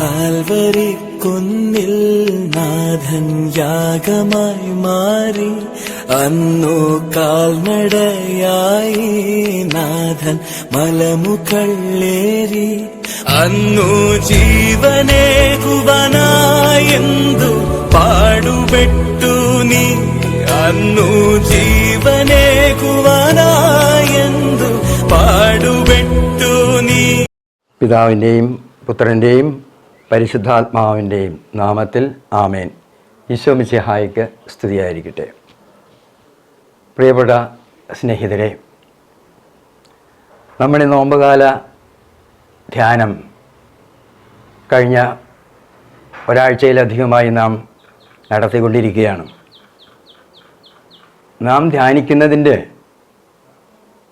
Calvary കുന്നിൽ നാഥൻ യാഗമായി മാറി. അന്നു കാൽനടയായി നാഥൻ മലമുകളേറി അന്നു ജീവനേകുവനായെന്തു പാടുപെട്ടു നീ. അന്നു ജീവനേകുവനായെന്തു പാടുപെട്ടു നീ. പിതാവിന്റെയും പുത്രന്റെയും പരിശുദ്ധാത്മാവിന്റെയും നാമത്തിൽ ആമേൻ. ഈശോമിസിഹായിക്ക് സ്തുതിയായിരിക്കട്ടെ. പ്രിയപ്പെട്ട സ്നേഹിതരെ നമ്മുടെ നോമ്പുകാല ധ്യാനം കഴിഞ്ഞ ഒരാഴ്ചയിലധികമായി നാം നടത്തിക്കൊണ്ടിരിക്കുകയാണ്. നാം ധ്യാനിക്കുന്നതിന്റെ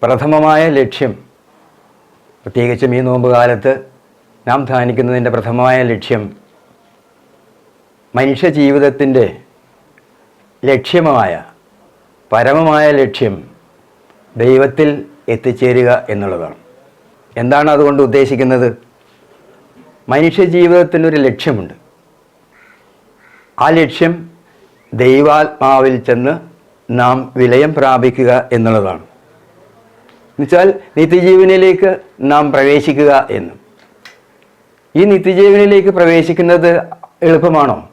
പ്രഥമമായ ലക്ഷ്യം പ്രത്യേകിച്ചും ഈ നോമ്പുകാലത്ത് നാം ധ്യാനിക്കുന്നതിന്റെ പ്രഥമമായ ലക്ഷ്യം മനുഷ്യ ജീവിതത്തിന്റെ ലക്ഷ്യമായ പരമമായ ലക്ഷ്യം ദൈവത്തിൽ എത്തിച്ചേരുക എന്നുള്ളതാണ്. എന്താണ് അതുകൊണ്ട് ഉദ്ദേശിക്കുന്നത്? മനുഷ്യ ജീവിതത്തിനൊരു ലക്ഷ്യമുണ്ട്. ആ ലക്ഷ്യം ദൈവാത്മാവിൽ ചെന്ന് നാം വിലയം പ്രാപിക്കുക എന്നുള്ളതാണ്. എന്നുവെച്ചാൽ നിത്യജീവനിലേക്ക് നാം പ്രവേശിക്കുക എന്ന്. ഈ നിത്യജീവനിലേക്ക് പ്രവേശിക്കുന്നത് എളുപ്പമാണോ?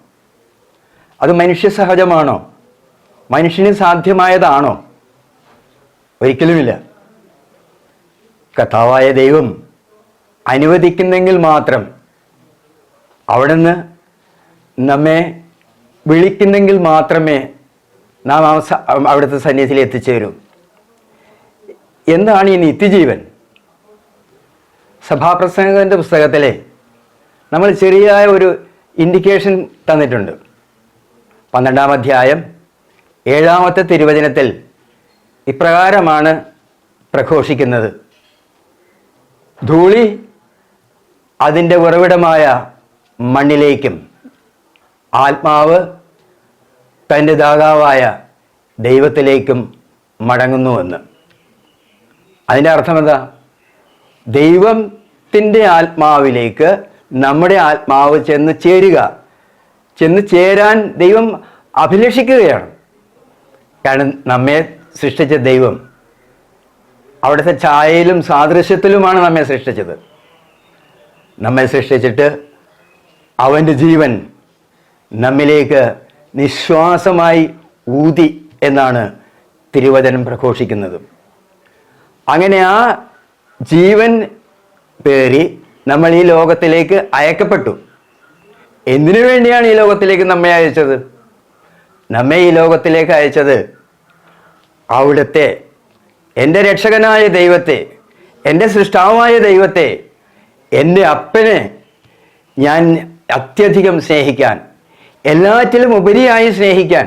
അത് മനുഷ്യ സഹജമാണോ? മനുഷ്യന് സാധ്യമായതാണോ? ഒരിക്കലുമില്ല. കഥാവായ ദൈവം അനുവദിക്കുന്നെങ്കിൽ മാത്രം അവിടുന്ന് നമ്മെ വിളിക്കുന്നെങ്കിൽ മാത്രമേ നാം ആ അവിടുത്തെ സന്നിധിയിൽ എത്തിച്ചേരൂ. എന്താണ് ഈ നിത്യജീവൻ? സഭാപ്രസംഗത്തിന്റെ പുസ്തകത്തിലെ നമ്മൾ ശരിയായ ഒരു ഇൻഡിക്കേഷൻ തന്നിട്ടുണ്ട്. പന്ത്രണ്ടാം അധ്യായം ഏഴാമത്തെ തിരുവചനത്തിൽ ഇപ്രകാരമാണ് പ്രഘോഷിക്കുന്നത്. ധൂളി അതിന്റെ ഉറവിടമായ മണ്ണിലേക്കും ആത്മാവ് തന്റെ ദാതാവായ ദൈവത്തിലേക്കും മടങ്ങുന്നുവെന്ന്. അതിന്റെ അർത്ഥം എന്താ ദൈവത്തിന്റെ ആത്മാവിലേക്ക് നമ്മുടെ ആത്മാവ് ചെന്ന് ചേരുക. ചെന്ന് ചേരാൻ ദൈവം അഭിലഷിക്കുകയാണ്. കാരണം നമ്മെ സൃഷ്ടിച്ച ദൈവം അവിടുത്തെ ഛായയിലും സാദൃശ്യത്തിലുമാണ് നമ്മെ സൃഷ്ടിച്ചത്. നമ്മെ സൃഷ്ടിച്ചിട്ട് അവന്റെ ജീവൻ നമ്മിലേക്ക് നിശ്വാസമായി ഊതി എന്നാണ് തിരുവചനം പ്രഘോഷിക്കുന്നത്. അങ്ങനെ ആ ജീവൻ പേറി നമ്മൾ ഈ ലോകത്തിലേക്ക് അയക്കപ്പെട്ടു. എന്തിനു വേണ്ടിയാണ് ഈ ലോകത്തിലേക്ക് നമ്മെ അയച്ചത്? നമ്മെ ഈ ലോകത്തിലേക്ക് അയച്ചത് അവിടുത്തെ എന്റെ രക്ഷകനായ ദൈവത്തെ എന്റെ സൃഷ്ടാവായ ദൈവത്തെ എന്റെ അപ്പനെ ഞാൻ അത്യധികം സ്നേഹിക്കാൻ എല്ലാറ്റിലും ഉപരിയായി സ്നേഹിക്കാൻ.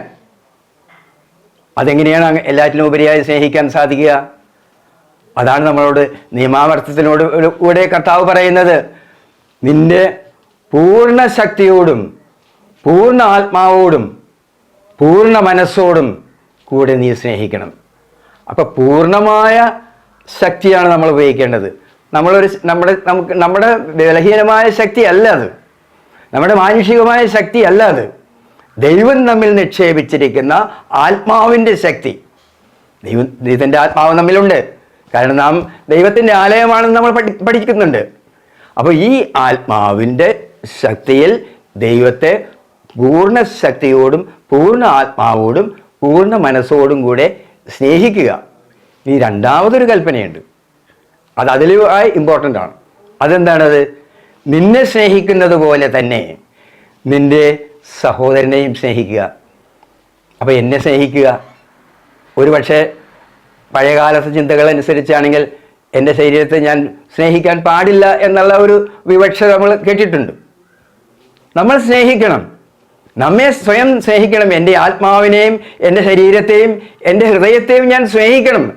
അതെങ്ങനെയാണ് എല്ലാറ്റിലും ഉപരിയായി സ്നേഹിക്കാൻ സാധിക്കുക? അതാണ് നമ്മളോട് നിയമാവർത്തത്തിനോട് കൂടെ കർത്താവ് പറയുന്നത്. നിന്റെ പൂർണ ശക്തിയോടും പൂർണ ആത്മാവോടും പൂർണ മനസ്സോടും കൂടെ നീ സ്നേഹിക്കണം. അപ്പോൾ പൂർണമായ ശക്തിയാണ് നമ്മൾ ഉപയോഗിക്കേണ്ടത്. നമ്മളൊരു നമ്മുടെ നമുക്ക് നമ്മുടെ ബലഹീനമായ ശക്തി അല്ല അത്. നമ്മുടെ മാനുഷികമായ ശക്തി അല്ല അത്. ദൈവം നമ്മിൽ നിക്ഷേപിച്ചിരിക്കുന്ന ആത്മാവിന്റെ ശക്തി. ദൈവം ദൈവത്തിന്റെ ആത്മാവ് നമ്മിലുണ്ട്. കാരണം നാം ദൈവത്തിന്റെ ആലയമാണെന്ന് നമ്മൾ പഠി പഠിക്കുന്നുണ്ട്. അപ്പോൾ ഈ ആത്മാവിന്റെ ശക്തിയിൽ ദൈവത്തെ പൂർണ ശക്തിയോടും പൂർണ ആത്മാവോടും പൂർണ മനസ്സോടും കൂടെ സ്നേഹിക്കുക. ഈ രണ്ടാമതൊരു കൽപ്പനയുണ്ട്. അത് അതിലുമായി ഇമ്പോർട്ടന്റ് ആണ്. അതെന്താണത്? നിന്നെ സ്നേഹിക്കുന്നത് പോലെ തന്നെ നിന്റെ സഹോദരനെയും സ്നേഹിക്കുക. അപ്പോൾ എന്നെ സ്നേഹിക്കുക. ഒരു പക്ഷേ പഴയകാലത്തെ ചിന്തകൾ അനുസരിച്ചാണെങ്കിൽ എന്റെ ശരീരത്തെ ഞാൻ സ്നേഹിക്കാൻ പാടില്ല എന്നുള്ള ഒരു വിവക്ഷ നമ്മൾ കേട്ടിട്ടുണ്ട്. നമ്മൾ സ്നേഹിക്കണം. നമ്മെ സ്വയം സ്നേഹിക്കണം. എന്റെ ആത്മാവിനെയും എന്റെ ശരീരത്തെയും എന്റെ ഹൃദയത്തെയും ഞാൻ സ്നേഹിക്കണം.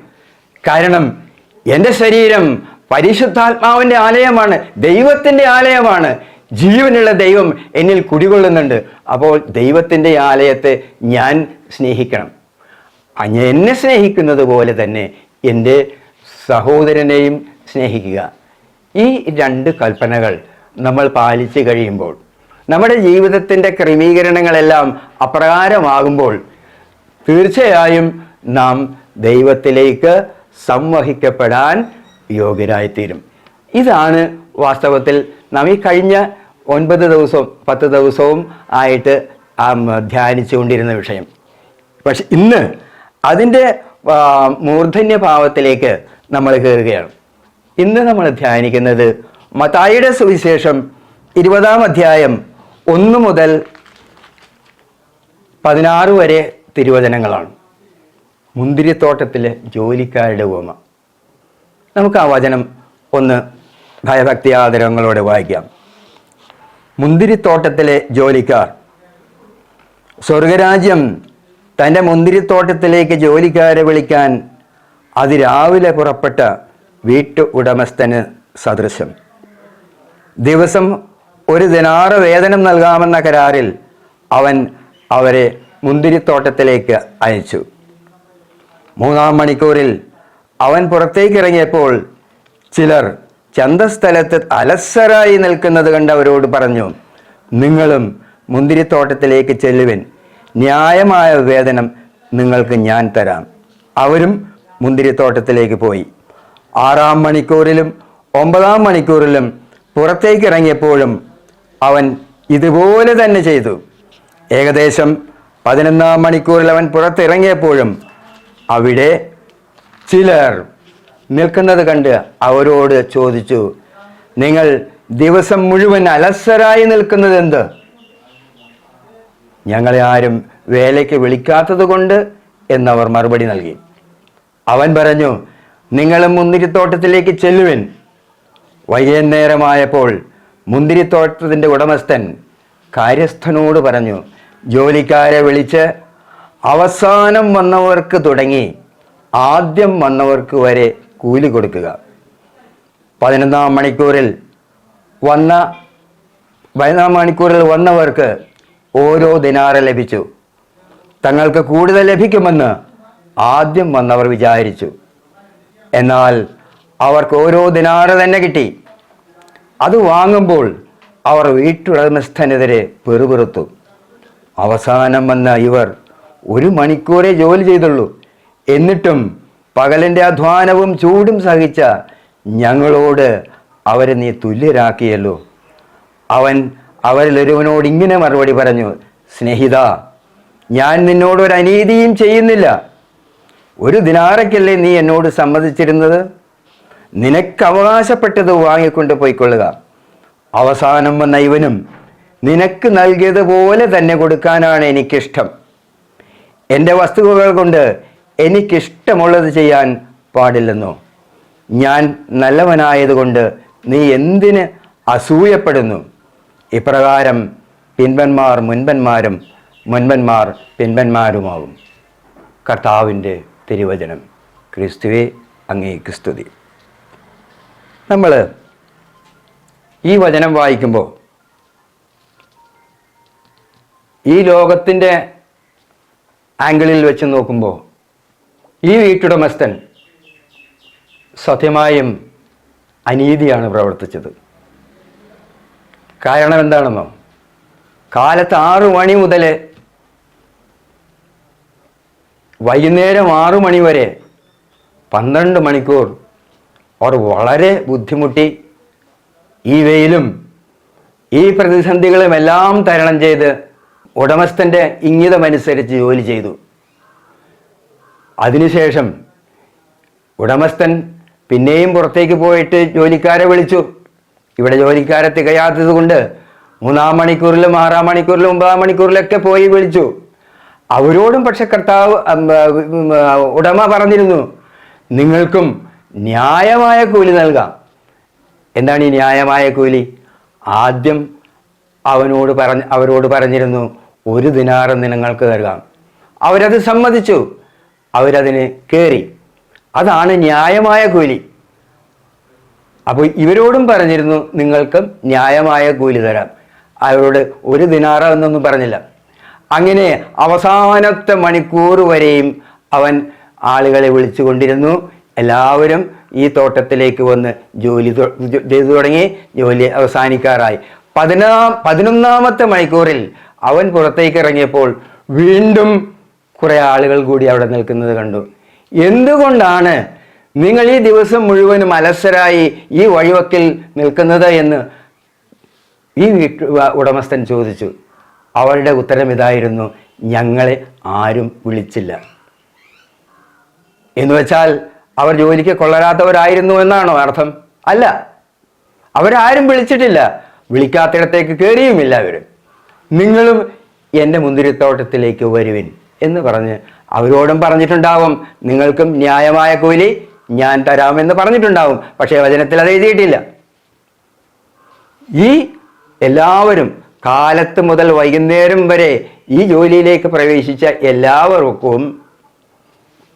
കാരണം എന്റെ ശരീരം പരിശുദ്ധാത്മാവിന്റെ ആലയമാണ് ദൈവത്തിന്റെ ആലയമാണ്. ജീവനുള്ള ദൈവം എന്നിൽ കുടികൊള്ളുന്നുണ്ട്. അപ്പോൾ ദൈവത്തിന്റെ ആലയത്തെ ഞാൻ സ്നേഹിക്കണം. എന്നെ സ്നേഹിക്കുന്നത് പോലെ തന്നെ എന്റെ സഹോദരനെയും സ്നേഹിക്കുക. ഈ രണ്ട് കൽപ്പനകൾ നമ്മൾ പാലിച്ചു കഴിയുമ്പോൾ നമ്മുടെ ജീവിതത്തിന്റെ ക്രമീകരണങ്ങളെല്ലാം അപ്രകാരമാകുമ്പോൾ തീർച്ചയായും നാം ദൈവത്തിലേക്ക് സംവഹിക്കപ്പെടാൻ യോഗ്യരായിത്തീരും. ഇതാണ് വാസ്തവത്തിൽ നാം ഈ കഴിഞ്ഞ ഒൻപത് ദിവസവും പത്ത് ദിവസവും ആയിട്ട് ധ്യാനിച്ചുകൊണ്ടിരുന്ന വിഷയം. പക്ഷെ ഇന്ന് അതിന്റെ മൂർധന്യ ഭാവത്തിലേക്ക് നമ്മൾ കയറുകയാണ്. ഇന്ന് നമ്മൾ ധ്യാനിക്കുന്നത് മത്തായിയുടെ സുവിശേഷം ഇരുപതാം അധ്യായം ഒന്ന് മുതൽ പതിനാറ് വരെ തിരുവചനങ്ങളാണ്. മുന്തിരിത്തോട്ടത്തിലെ ജോലിക്കാരുടെ ഉപമ. നമുക്ക് ആ വചനം ഒന്ന് ഭയഭക്തി ആദരങ്ങളോടെ വായിക്കാം. മുന്തിരിത്തോട്ടത്തിലെ ജോലിക്കാർ സ്വർഗരാജ്യം തന്റെ മുന്തിരിത്തോട്ടത്തിലേക്ക് ജോലിക്കാരെ വിളിക്കാൻ അതിരാവിലെ പുറപ്പെട്ട വീട്ടു ഉടമസ്ഥന് സദൃശം. ദിവസം ഒരു ദിനാറ് വേതനം നൽകാമെന്ന കരാറിൽ അവൻ അവരെ മുന്തിരിത്തോട്ടത്തിലേക്ക് അയച്ചു. മൂന്നാം മണിക്കൂറിൽ അവൻ പുറത്തേക്ക് ഇറങ്ങിയപ്പോൾ ചിലർ ചന്തസ്ഥലത്ത് അലസരായി നിൽക്കുന്നത് കണ്ട് അവരോട് പറഞ്ഞു നിങ്ങളും മുന്തിരിത്തോട്ടത്തിലേക്ക് ചെല്ലുവിൻ. ന്യായമായ വേതനം നിങ്ങൾക്ക് ഞാൻ തരാം. അവരും മുന്തിരിത്തോട്ടത്തിലേക്ക് പോയി. ആറാം മണിക്കൂറിലും ഒമ്പതാം മണിക്കൂറിലും പുറത്തേക്ക് ഇറങ്ങിയപ്പോഴും അവൻ ഇതുപോലെ തന്നെ ചെയ്തു. ഏകദേശം പതിനൊന്നാം മണിക്കൂറിൽ അവൻ പുറത്തിറങ്ങിയപ്പോഴും അവിടെ ചിലർ നിൽക്കുന്നത് കണ്ട് അവരോട് ചോദിച്ചു നിങ്ങൾ ദിവസം മുഴുവൻ അലസരായി നിൽക്കുന്നത് എന്ത് ഞങ്ങളെ ആരും വേലയ്ക്ക് വിളിക്കാത്തത് കൊണ്ട് എന്നവർ മറുപടി നൽകി. അവൻ പറഞ്ഞു നിങ്ങൾ മുന്തിരിത്തോട്ടത്തിലേക്ക് ചെല്ലുവിൻ. വൈകുന്നേരമായപ്പോൾ മുന്തിരിത്തോട്ടത്തിന്റെ ഉടമസ്ഥൻ കാര്യസ്ഥനോട് പറഞ്ഞു ജോലിക്കാരെ വിളിച്ച് അവസാനം വന്നവർക്ക് തുടങ്ങി ആദ്യം വന്നവർക്ക് വരെ കൂലി കൊടുക്കുക. പതിനൊന്നാം മണിക്കൂറിൽ വന്ന പതിനൊന്നാം മണിക്കൂറിൽ വന്നവർക്ക് ഓരോ ദിനാറ് ലഭിച്ചു. തങ്ങൾക്ക് കൂടുതൽ ലഭിക്കുമെന്ന് ആദ്യം വന്നവർ വിചാരിച്ചു. എന്നാൽ അവർക്ക് ഓരോ ദിനാറ് തന്നെ കിട്ടി. അത് വാങ്ങുമ്പോൾ അവർ വീട്ടുടമസ്ഥനെതിരെ പെറുപെറുത്തു അവസാനം വന്ന ഇവർ ഒരു മണിക്കൂറേ ജോലി ചെയ്തുള്ളൂ. എന്നിട്ടും പകലിന്റെ അധ്വാനവും ചൂടും സഹിച്ച ഞങ്ങളോട് അവരെ നീ തുല്യരാക്കിയല്ലോ. അവൻ അവരിലൊരുവനോട് ഇങ്ങനെ മറുപടി പറഞ്ഞു സ്നേഹിത ഞാൻ നിന്നോട് ഒരു അനീതിയും ചെയ്യുന്നില്ല. ഒരു ദിനാറയ്ക്കല്ലേ നീ എന്നോട് സമ്മതിച്ചിരുന്നത്? നിനക്ക് അവകാശപ്പെട്ടത് വാങ്ങിക്കൊണ്ട് പോയിക്കൊള്ളുക. അവസാനം വന്ന ഇവനും നിനക്ക് നൽകിയതുപോലെ തന്നെ കൊടുക്കാനാണ് എനിക്കിഷ്ടം. എന്റെ വസ്തുവകൾ കൊണ്ട് എനിക്കിഷ്ടമുള്ളത് ചെയ്യാൻ പാടില്ലെന്നോ? ഞാൻ നല്ലവനായതുകൊണ്ട് നീ എന്തിന് അസൂയപ്പെടുന്നു? ഇപ്രകാരം പിൻപന്മാർ മുൻപന്മാരും മുൻപന്മാർ പിൻപന്മാരുമാകും കർത്താവിന്റെ തിരുവചനം. ക്രിസ്തുവെ അങ്ങേക്ക് സ്തുതി. നമ്മൾ ഈ വചനം വായിക്കുമ്പോൾ ഈ ലോകത്തിന്റെ ആംഗിളിൽ വെച്ച് നോക്കുമ്പോൾ ഈ വീട്ടുടമസ്ഥൻ സത്യമായും അനീതിയാണ് പ്രവർത്തിച്ചത്. കാരണം എന്താണെന്നോ കാലത്ത് ആറു മണി മുതൽ വൈകുന്നേരം ആറു മണി വരെ പന്ത്രണ്ട് മണിക്കൂർ അവർ വളരെ ബുദ്ധിമുട്ടി ഈ വെയിലും ഈ പ്രതിസന്ധികളും എല്ലാം തരണം ചെയ്ത് ഉടമസ്ഥന്റെ ഇംഗിതമനുസരിച്ച് ജോലി ചെയ്തു. അതിനുശേഷം ഉടമസ്ഥൻ പിന്നെയും പുറത്തേക്ക് പോയിട്ട് ജോലിക്കാരെ വിളിച്ചു. ഇവിടെ ജോലിക്കാരെ തികയാത്തത് കൊണ്ട് മൂന്നാം മണിക്കൂറിലും ആറാം മണിക്കൂറിലും ഒമ്പതാം മണിക്കൂറിലൊക്കെ പോയി വിളിച്ചു. അവരോടും പക്ഷെ കർത്താവ് ഉടമ പറഞ്ഞിരുന്നു നിങ്ങൾക്കും ന്യായമായ കൂലി നൽകാം. എന്താണ് ഈ ന്യായമായ കൂലി? ആദ്യം അവനോട് പറഞ്ഞ അവരോട് പറഞ്ഞിരുന്നു ഒരു ദിനാറ് നിങ്ങൾക്ക് നൽകാം. അവരത് സമ്മതിച്ചു അവരതിന് കയറി അതാണ് ന്യായമായ കൂലി. അപ്പോൾ ഇവരോടും പറഞ്ഞിരുന്നു നിങ്ങൾക്ക് ന്യായമായ കൂലി തരാം. അവരോട് ഒരു ദിനാറ എന്നൊന്നും പറഞ്ഞില്ല. അങ്ങനെ അവസാനത്തെ മണിക്കൂർ വരെയും അവൻ ആളുകളെ വിളിച്ചുകൊണ്ടിരുന്നു എല്ലാവരും ഈ തോട്ടത്തിലേക്ക് വന്ന് ജോലി ചെയ്തു തുടങ്ങി ജോലി അവസാനിക്കാറായി. പതിനാ പതിനൊന്നാമത്തെ മണിക്കൂറിൽ അവൻ പുറത്തേക്ക് ഇറങ്ങിയപ്പോൾ വീണ്ടും കുറേ ആളുകൾ കൂടി അവിടെ നിൽക്കുന്നത് കണ്ടു. എന്തുകൊണ്ടാണ് നിങ്ങൾ ഈ ദിവസം മുഴുവനും അലസരായി ഈ വഴിവക്കിൽ നിൽക്കുന്നത് എന്ന് ഈ ഉടമസ്ഥൻ ചോദിച്ചു. അവളുടെ ഉത്തരം ഇതായിരുന്നു ഞങ്ങളെ ആരും വിളിച്ചില്ല. എന്ന് വെച്ചാൽ അവർ ജോലിക്ക് കൊള്ളരാത്തവരായിരുന്നു എന്നാണോ അർത്ഥം? അല്ല. അവരാരും വിളിച്ചിട്ടില്ല. വിളിക്കാത്തിടത്തേക്ക് കയറിയുമില്ല അവർ. നിങ്ങളും എന്റെ മുന്തിരിത്തോട്ടത്തിലേക്ക് വരുവിൻ എന്ന് പറഞ്ഞ് അവരോടും പറഞ്ഞിട്ടുണ്ടാവും നിങ്ങൾക്കും ന്യായമായ കൂലി ഞാൻ തരാമെന്ന് പറഞ്ഞിട്ടുണ്ടാവും. പക്ഷേ വചനത്തിൽ അത് എഴുതിയിട്ടില്ല. ഈ എല്ലാവരും കാലത്ത് മുതൽ വൈകുന്നേരം വരെ ഈ ജോലിയിലേക്ക് പ്രവേശിച്ച എല്ലാവർക്കും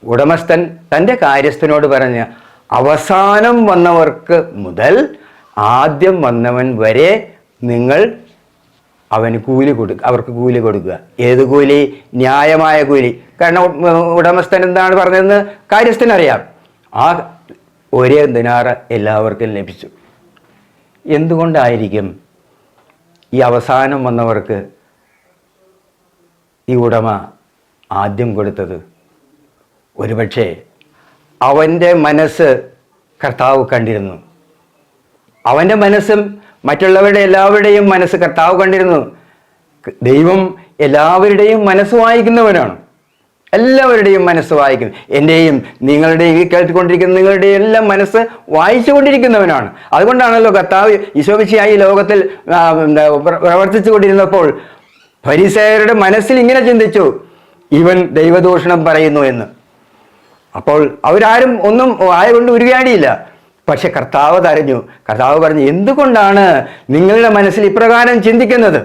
ഉടമസ്ഥൻ തന്റെ കാര്യസ്ഥനോട് പറഞ്ഞ് അവസാനം വന്നവർക്ക് മുതൽ ആദ്യം വന്നവൻ വരെ നിങ്ങൾ അവന് കൂലി കൊടുക്കുക അവർക്ക് കൂലി കൊടുക്കുക. ഏത് കൂലി? ന്യായമായ കൂലി. കാരണം ഉടമസ്ഥൻ എന്താണ് പറഞ്ഞതെന്ന് കാര്യസ്ഥനറിയാം. ആ ഒരേ ദിനാറ് എല്ലാവർക്കും ലഭിച്ചു. എന്തുകൊണ്ടായിരിക്കും ഈ അവസാനം വന്നവർക്ക് ഈ ഉടമ ആദ്യം കൊടുത്തത്? ഒരുപക്ഷെ അവന്റെ മനസ്സ് കർത്താവ് കണ്ടിരുന്നു. അവന്റെ മനസ്സും മറ്റുള്ളവരുടെ എല്ലാവരുടെയും മനസ്സ് കർത്താവ് കണ്ടിരുന്നു. ദൈവം എല്ലാവരുടെയും മനസ്സ് വായിക്കുന്നവനാണ് എല്ലാവരുടെയും മനസ്സ് വായിക്കും എന്റെയും നിങ്ങളുടെയും ഈ കേട്ടുകൊണ്ടിരിക്കുന്ന നിങ്ങളുടെയും എല്ലാം മനസ്സ് വായിച്ചുകൊണ്ടിരിക്കുന്നവനാണ്. അതുകൊണ്ടാണല്ലോ കർത്താവ് ഈശോപിച്ചയായി ലോകത്തിൽ പ്രവർത്തിച്ചു കൊണ്ടിരുന്നപ്പോൾ പരിസയരുടെ മനസ്സിൽ ഇങ്ങനെ ചിന്തിച്ചു. ഇവൻ ദൈവദൂഷണം പറയുന്നു എന്ന്. അപ്പോൾ അവരാരും ഒന്നും ആയതുകൊണ്ട് കൊണ്ട് ഉരുകാടിയില്ല പക്ഷെ കർത്താവ് തരഞ്ഞു കർത്താവ് പറഞ്ഞു എന്തുകൊണ്ടാണ് നിങ്ങളുടെ മനസ്സിൽ ഇപ്രകാരം ചിന്തിക്കുന്നത്?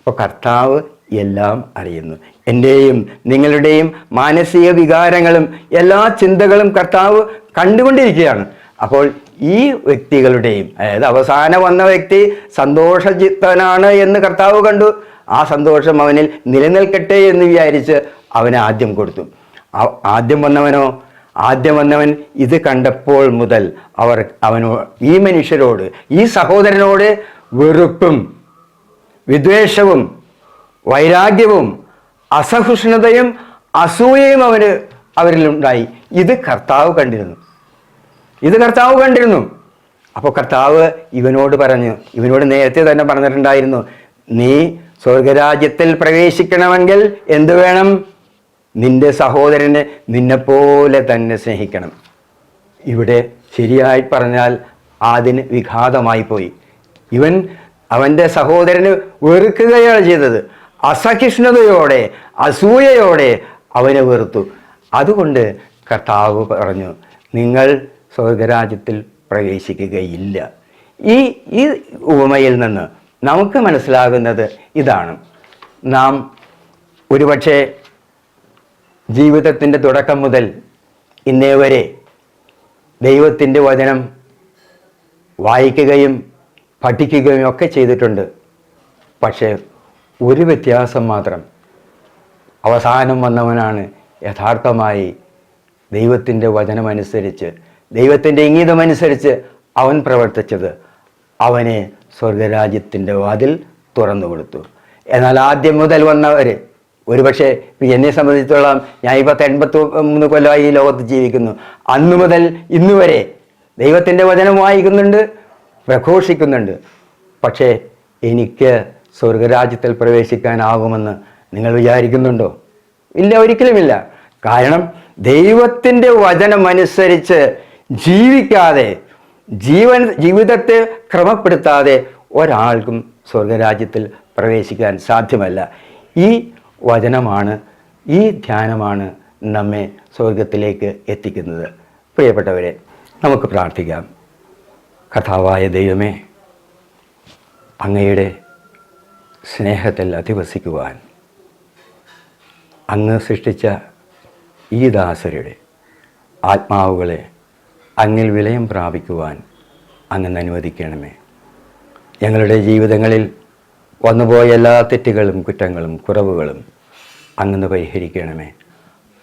അപ്പോൾ കർത്താവ് എല്ലാം അറിയുന്നു. എന്റെയും നിങ്ങളുടെയും മാനസിക വികാരങ്ങളും എല്ലാ ചിന്തകളും കർത്താവ് കണ്ടുകൊണ്ടിരിക്കുകയാണ്. അപ്പോൾ ഈ വ്യക്തികളുടെയും അതായത് അവസാനം വന്ന വ്യക്തി സന്തോഷചിത്തനാണ് എന്ന് കർത്താവ് കണ്ടു. ആ സന്തോഷം അവനിൽ നിലനിൽക്കട്ടെ എന്ന് വിചാരിച്ച് അവന് ആദ്യം കൊടുത്തു. ആദ്യം വന്നവനോ? ആദ്യം വന്നവൻ ഇത് കണ്ടപ്പോൾ മുതൽ അവർ അവനോ ഈ മനുഷ്യരോട് ഈ സഹോദരനോട് വെറുപ്പും വിദ്വേഷവും വൈരാഗ്യവും അസഹിഷ്ണുതയും അസൂയയും അവന് അവരിലുണ്ടായി. ഇത് കർത്താവ് കണ്ടിരുന്നു. ഇത് കർത്താവ് കണ്ടിരുന്നു. അപ്പോൾ കർത്താവ് ഇവനോട് പറഞ്ഞു ഇവനോട് നേരത്തെ തന്നെ പറഞ്ഞിട്ടുണ്ടായിരുന്നു നീ സ്വർഗരാജ്യത്തിൽ പ്രവേശിക്കണമെങ്കിൽ എന്തു വേണം? നിന്റെ സഹോദരനെ നിന്നെപ്പോലെ തന്നെ സ്നേഹിക്കണം. ഇവിടെ ശരിയായി പറഞ്ഞാൽ അതിന് വിഘാതമായി പോയി. ഇവൻ അവന്റെ സഹോദരന് വെറുക്കുകയാണ് ചെയ്തത്. അസഹിഷ്ണുതയോടെ അസൂയയോടെ അവനെ വെറുത്തു. അതുകൊണ്ട് കർത്താവ് പറഞ്ഞു നിങ്ങൾ സ്വർഗരാജ്യത്തിൽ പ്രവേശിക്കുകയില്ല. ഈ ഈ ഉപമയിൽ നിന്ന് നമുക്ക് മനസ്സിലാകുന്നത് ഇതാണ്. നാം ഒരുപക്ഷെ ജീവിതത്തിന്റെ തുടക്കം മുതൽ ഇന്നേ വരെ ദൈവത്തിന്റെ വചനം വായിക്കുകയും പഠിക്കുകയും ഒക്കെ ചെയ്തിട്ടുണ്ട്. പക്ഷേ ഒരു വ്യത്യാസം മാത്രം. അവസാനം വന്നവനാണ് യഥാർത്ഥമായി ദൈവത്തിന്റെ വചനമനുസരിച്ച് ദൈവത്തിന്റെ ഇംഗിതമനുസരിച്ച് അവൻ പ്രവർത്തിച്ചത്. അവനെ സ്വർഗരാജ്യത്തിന്റെ വാതിൽ തുറന്നു കൊടുത്തു. എന്നാൽ ആദ്യം മുതൽ വന്നവർ ഒരുപക്ഷെ എന്നെ സംബന്ധിച്ചോളം ഞാൻ ഈ പത്ത് എൺപത്തി മൂന്ന് കൊല്ലമായി ഈ ലോകത്ത് ജീവിക്കുന്നു. അന്നു മുതൽ ഇന്നു വരെ ദൈവത്തിന്റെ വചനം വായിക്കുന്നുണ്ട് പ്രഘോഷിക്കുന്നുണ്ട്. പക്ഷേ എനിക്ക് സ്വർഗരാജ്യത്തിൽ പ്രവേശിക്കാനാകുമെന്ന് നിങ്ങൾ വിചാരിക്കുന്നുണ്ടോ? ഇല്ല ഒരിക്കലുമില്ല. കാരണം ദൈവത്തിന്റെ വചനമനുസരിച്ച് ജീവിക്കാതെ ജീവൻ ജീവിതത്തെ ക്രമപ്പെടുത്താതെ ഒരാൾക്കും സ്വർഗരാജ്യത്തിൽ പ്രവേശിക്കാൻ സാധ്യമല്ല. ഈ വചനമാണ് ഈ ധ്യാനമാണ് നമ്മെ സ്വർഗത്തിലേക്ക് എത്തിക്കുന്നത്. പ്രിയപ്പെട്ടവരെ നമുക്ക് പ്രാർത്ഥിക്കാം. കഥാവായ ദൈവമേ അങ്ങയുടെ സ്നേഹത്തിൽ അധിവസിക്കുവാൻ. അങ്ങ് സൃഷ്ടിച്ച ഈ ദാസരുടെ ആത്മാവുകളെ അങ്ങിൽ വിലയം പ്രാപിക്കുവാൻ അങ്ങനെ അനുവദിക്കണമേ. ഞങ്ങളുടെ ജീവിതങ്ങളിൽ വന്നുപോയ എല്ലാ തെറ്റുകളും കുറ്റങ്ങളും കുറവുകളും അങ്ങ് പരിഹരിക്കണമേ.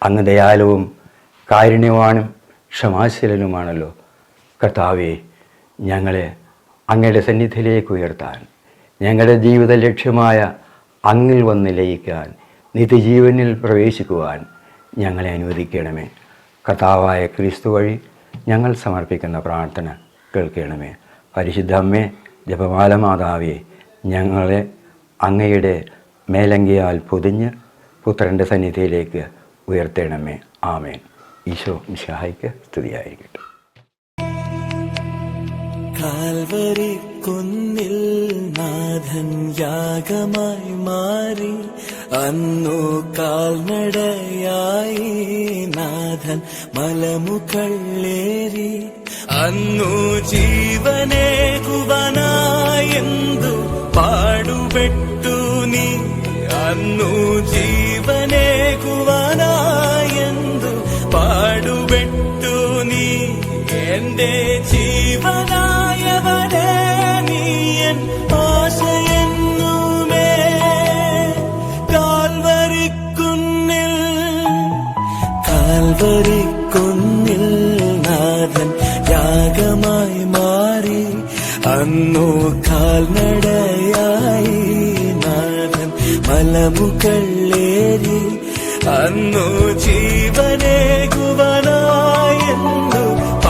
അങ്ങ് ദയാലുവും കാരുണ്യവാനും ക്ഷമാശീലനുമാണല്ലോ. കർത്താവെ ഞങ്ങളെ അങ്ങയുടെ സന്നിധിയിലേക്ക് ഉയർത്താൻ ഞങ്ങളുടെ ജീവിത ലക്ഷ്യമായ അങ്ങിൽ വന്ന് ലയിക്കാൻ നിത്യജീവനിൽ പ്രവേശിക്കുവാൻ ഞങ്ങളെ അനുവദിക്കണമേ. കർത്താവായ ക്രിസ്തു വഴി ഞങ്ങൾ സമർപ്പിക്കുന്ന പ്രാർത്ഥന കേൾക്കണമേ. പരിശുദ്ധ അമ്മേ ജപമാല മാതാവേ ഞങ്ങളെ അങ്ങയുടെ മേലങ്കിയാൽ പൊതിഞ്ഞ് പുത്രന്റെ സന്നിധിയിലേക്ക് ഉയർത്തേണമേ. ആമേൻ. ഈശോ മിശായിക്ക് സ്തുതിയായിരിക്കട്ടെ. കുന്നിൽ നാഥൻ യാഗമായി മാറി. അന്നു കാൽനടയായി നാഥൻ മലമുകളേറി അന്നു ജീവനെ കുവനായെന്തു പാടുപെട്ടു നീ? അന്നു ജീവനെ കുവനായെന്തു പാടുപെട്ടു നീ? എന്റെ ജീവനായവനെ കാൽവരിക്കുന്നിൽ നാഥൻ യാഗമായി മാറി. അന്നു കാൽനടയായി നാഥൻ മലമുകളേരി അന്നു ജീവനേകു